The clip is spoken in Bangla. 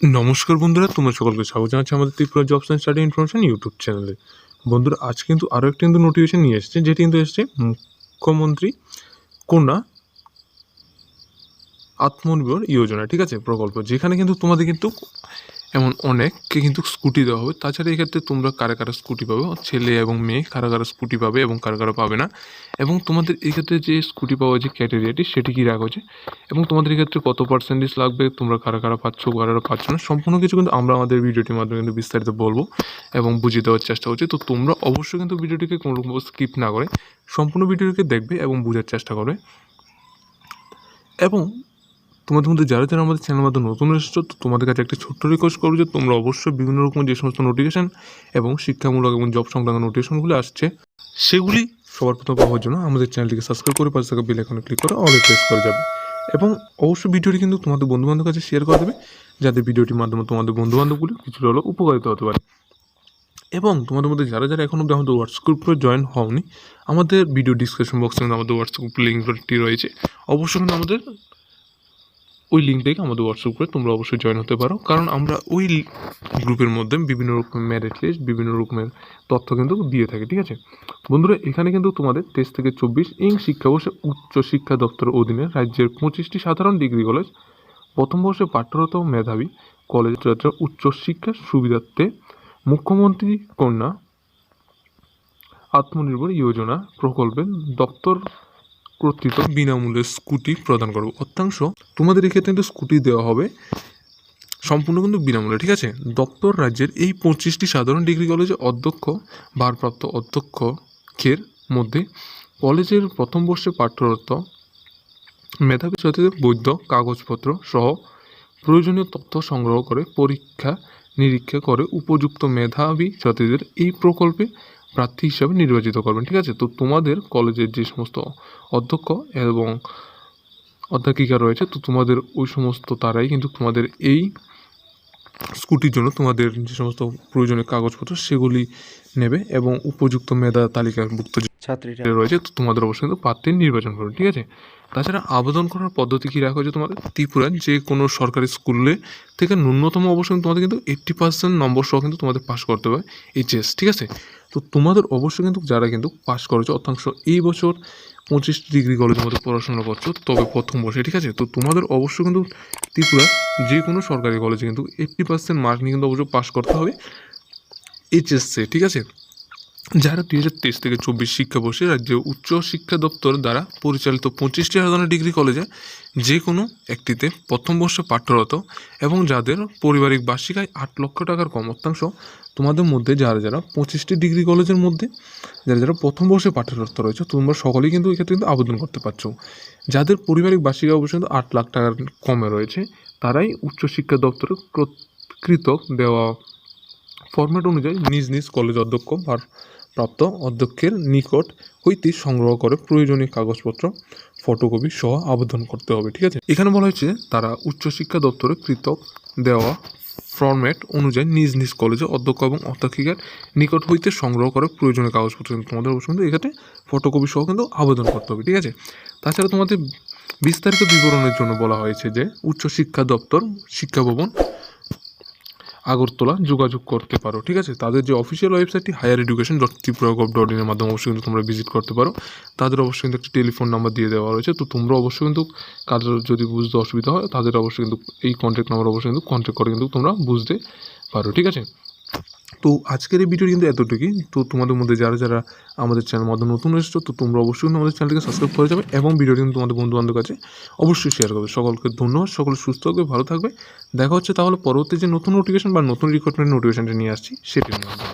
নমস্কার বন্ধুরা তোমরা সকলকে স্বাগত জানাচ্ছি আমাদের Tripura jobs and study information YouTube চ্যানেলে বন্ধুরা, আজ কিন্তু আরও একটি কিন্তু নোটিফিকেশন নিয়ে এসেছে, যেটি কিন্তু এসেছে মুখ্যমন্ত্রী কন্যা আত্মনির্ভর যোজনা, ঠিক আছে, প্রকল্প, যেখানে কিন্তু তোমাদের কিন্তু এমন অনেককে কিন্তু স্কুটি দেওয়া হবে। তাছাড়া এক্ষেত্রে তোমরা কারা কারা স্কুটি পাবে? ছেলে এবং মেয়ে, কারা কারা স্কুটি পাবে এবং কারা কারা পাবে না? এবং তোমাদের এক্ষেত্রে যে স্কুটি পাওয়া যে ক্যাটেরিয়াটি সেটি কী রাখা হয়েছে? এবং তোমাদের এক্ষেত্রে কত পার্সেন্টেজ লাগবে? তোমরা কারা কারা পাচ্ছ, কারা কারা পাচ্ছ না? সম্পূর্ণ কিছু কিন্তু আমরা আমাদের ভিডিওটির মাধ্যমে কিন্তু বিস্তারিত বলব এবং বুঝিয়ে দেওয়ার চেষ্টা করছি। তো তোমরা অবশ্যই কিন্তু ভিডিওটিকে কোনো রকম স্কিপ না করে। সম্পূর্ণ ভিডিওটিকে দেখবে এবং বোঝার চেষ্টা করবে। এবং তোমাদের মধ্যে যারা যারা আমাদের চ্যানেল মাধ্যমে নতুন এসেছ, তো তোমাদের কাছে একটা ছোট্ট রিকোয়েস্ট করব যে তোমরা অবশ্যই বিভিন্ন রকম যে সমস্ত নোটিফিকেশান এবং শিক্ষামূলক এবং জব সংক্রান্ত নোটিফিকেশনগুলো আসছে, সেগুলি সবার প্রথম পাওয়ার জন্য আমাদের চ্যানেলটিকে সাবস্ক্রাইব করে পাশে থাকা বেল ক্লিক করে অলে প্রেস করে যাবে। এবং অবশ্যই ভিডিওটি কিন্তু তোমাদের বন্ধুবান্ধবের কাছে শেয়ার করে দেবে, যাতে ভিডিওটির মাধ্যমে তোমাদের বন্ধুবান্ধবগুলো কিছুটা হলেও উপকারিত হতে পারে। এবং তোমাদের মধ্যে যারা যারা এখনও অব্দি আমাদের হোয়াটসঅ্যাপ গ্রুপে জয়েন হওনি, আমাদের ভিডিও ডিসক্রিপশন বক্সে আমাদের হোয়াটসঅ্যাপ লিঙ্কটি রয়েছে। অবশ্যই কিন্তু আমাদের ওই লিঙ্ক থেকে আমাদের হোয়াটসঅ্যাপ গ্রুপে তোমরা অবশ্যই জয়েন হতে পারো। কারণ আমরা ওই গ্রুপের মধ্যে বিভিন্ন রকমের মেরিট লিস্ট বিভিন্ন রকমের তথ্য কিন্তু দিয়ে থাকি, ঠিক আছে? বন্ধুরা, এখানে কিন্তু তোমাদের তেইশ থেকে চব্বিশ ইং শিক্ষাবর্ষে উচ্চ শিক্ষা দপ্তরের অধীনে রাজ্যের পঁচিশটি সাধারণ ডিগ্রি কলেজ প্রথম বর্ষে পাঠরত মেধাবী কলেজ ছাত্র, উচ্চ শিক্ষার সুবিধার্থে মুখ্যমন্ত্রী কন্যা আত্মনির্ভর যোজনা প্রকল্পের দপ্তর কর্তৃক বিনামূল্যে স্কুটি প্রদান করব। অর্থাংশ তোমাদের এক্ষেত্রে কিন্তু স্কুটি দেওয়া হবে সম্পূর্ণ কিন্তু বিনামূল্যে, ঠিক আছে? দপ্তর রাজ্যের এই পঁচিশটি সাধারণ ডিগ্রি কলেজে অধ্যক্ষ, ভারপ্রাপ্ত অধ্যক্ষের মধ্যে কলেজের প্রথম বর্ষে পাঠ্যরত মেধাবী ছাত্রীদের বৈধ কাগজপত্র সহ প্রয়োজনীয় তথ্য সংগ্রহ করে পরীক্ষা নিরীক্ষা করে উপযুক্ত মেধাবী ছাত্রীদের এই প্রকল্পে প্রার্থী হিসাবে নির্বাচিত করবেন ঠিক আছে? তো তোমাদের কলেজের যে সমস্ত অধ্যক্ষ এবং অধ্যাপিকা রয়েছে তো তোমাদের ওই সমস্ত তারাই কিন্তু তোমাদের এই স্কুটির জন্য তোমাদের যে সমস্ত প্রয়োজনীয় কাগজপত্র সেগুলি নেবে এবং উপযুক্ত মেধা তালিকাভুক্ত ছাত্রীরা। রয়েছে তো তোমাদের অবশ্যই কিন্তু প্রার্থী নির্বাচন করবে ঠিক আছে? তাছাড়া আবেদন করার পদ্ধতি কী রাখা হয়েছে তোমাদের? ত্রিপুরার যে কোনো সরকারি স্কুলে থেকে ন্যূনতম অবশ্যই তোমাদের কিন্তু এইট্টি পার্সেন্ট নম্বর সহ কিন্তু তোমাদের পাস করতে হবে এইচএস ঠিক আছে? তো তোমাদের অবশ্যই কিন্তু যারা কিন্তু পাস করেছ, অর্থাংশ এই বছর পঁচিশ ডিগ্রি কলেজের মধ্যে পড়াশোনা করছ, তবে প্রথম বর্ষে, ঠিক আছে? তো তোমাদের অবশ্যই কিন্তু ত্রিপুরা যে কোনো সরকারি কলেজে কিন্তু এইট্টি পার্সেন্ট মার্ক নিয়ে কিন্তু অবশ্যই পাস করতে হবে এইচএসসি, ঠিক আছে? যারা দুই হাজার তেইশ থেকে চব্বিশ শিক্ষাবর্ষে রাজ্য উচ্চ শিক্ষা দপ্তর দ্বারা পরিচালিত পঁচিশটি সাধারণ ডিগ্রি কলেজে যে কোনো একটিতে প্রথম বর্ষে পাঠ্যরত এবং যাদের পারিবারিক বার্ষিক আয় আট লক্ষ টাকার কম অর্থাংশ, তোমাদের মধ্যে যারা যারা পঁচিশটি ডিগ্রি কলেজের মধ্যে যারা যারা প্রথম বর্ষে পাঠ্যরত রয়েছে, তোমরা সকলেই কিন্তু এক্ষেত্রে কিন্তু আবেদন করতে পারছ। যাদের পারিবারিক বার্ষিক আয় অবশ্যই আট লাখ টাকার কমে রয়েছে, তারাই উচ্চশিক্ষা দপ্তরের কৃত দেওয়া ফরম্যাট অনুযায়ী নিজ নিজ কলেজ অধ্যক্ষ ভার প্রাপ্ত অধ্যক্ষের নিকট হইতে সংগ্রহ করে প্রয়োজনীয় কাগজপত্র, ফটোকপি সহ আবেদন করতে হবে, ঠিক আছে? এখানে বলা হয়েছে, তারা উচ্চশিক্ষা দপ্তরে কৃতক দেওয়া ফরম্যাট অনুযায়ী নিজ নিজ কলেজে অধ্যক্ষ এবং অধ্যক্ষিকার নিকট হইতে সংগ্রহ করে প্রয়োজনীয় কাগজপত্র কিন্তু তোমাদের অবশ্যই কিন্তু এখানে ফটোকপি সহ কিন্তু আবেদন করতে হবে, ঠিক আছে? তাছাড়া তোমাদের বিস্তারিত বিবরণের জন্য বলা হয়েছে যে, উচ্চশিক্ষা দপ্তর, শিক্ষা ভবন আগরতলা যোগাযোগ করতে পারো, ঠিক আছে? তাদের যে অফিসিয়াল ওয়েবসাইটটি higher education dot Tripura gov dot ইনের মাধ্যমে অবশ্যই কিন্তু তোমরা ভিজিট করতে পারো। তাদের অবশ্যই কিন্তু একটি টেলিফোন নাম্বার দিয়ে দেওয়া রয়েছে। তো তোমরা অবশ্যই কিন্তু কাদের যদি বুঝতে অসুবিধা হয়, তাদের অবশ্যই কিন্তু এই কন্ট্যাক্ট নাম্বার অবশ্যই কিন্তু কন্ট্যাক্ট করে কিন্তু তোমরা বুঝতে পারো, ঠিক আছে? তো আজকের এই ভিডিও কিন্তু এতটুকুই। তো তোমাদের মধ্যে যারা যারা আমাদের চ্যানেল মধ্যে নতুন এসেছ, তো তোমরা অবশ্যই কিন্তু আমাদের চ্যানেলকে সাবস্ক্রাইব করে যাবে এবং ভিডিওটি কিন্তু তোমাদের বন্ধুবান্ধব কাছে অবশ্যই শেয়ার করবে। সকলকে ধন্যবাদ, সকলে সুস্থ থাকবে, ভালো থাকবে। দেখা হচ্ছে তাহলে পরবর্তী যে নতুন নোটিফিকেশন বা নতুন রিক্রুটমেন্ট নোটিফিকেশনটা নিয়ে আসছি, সেটি নিয়ে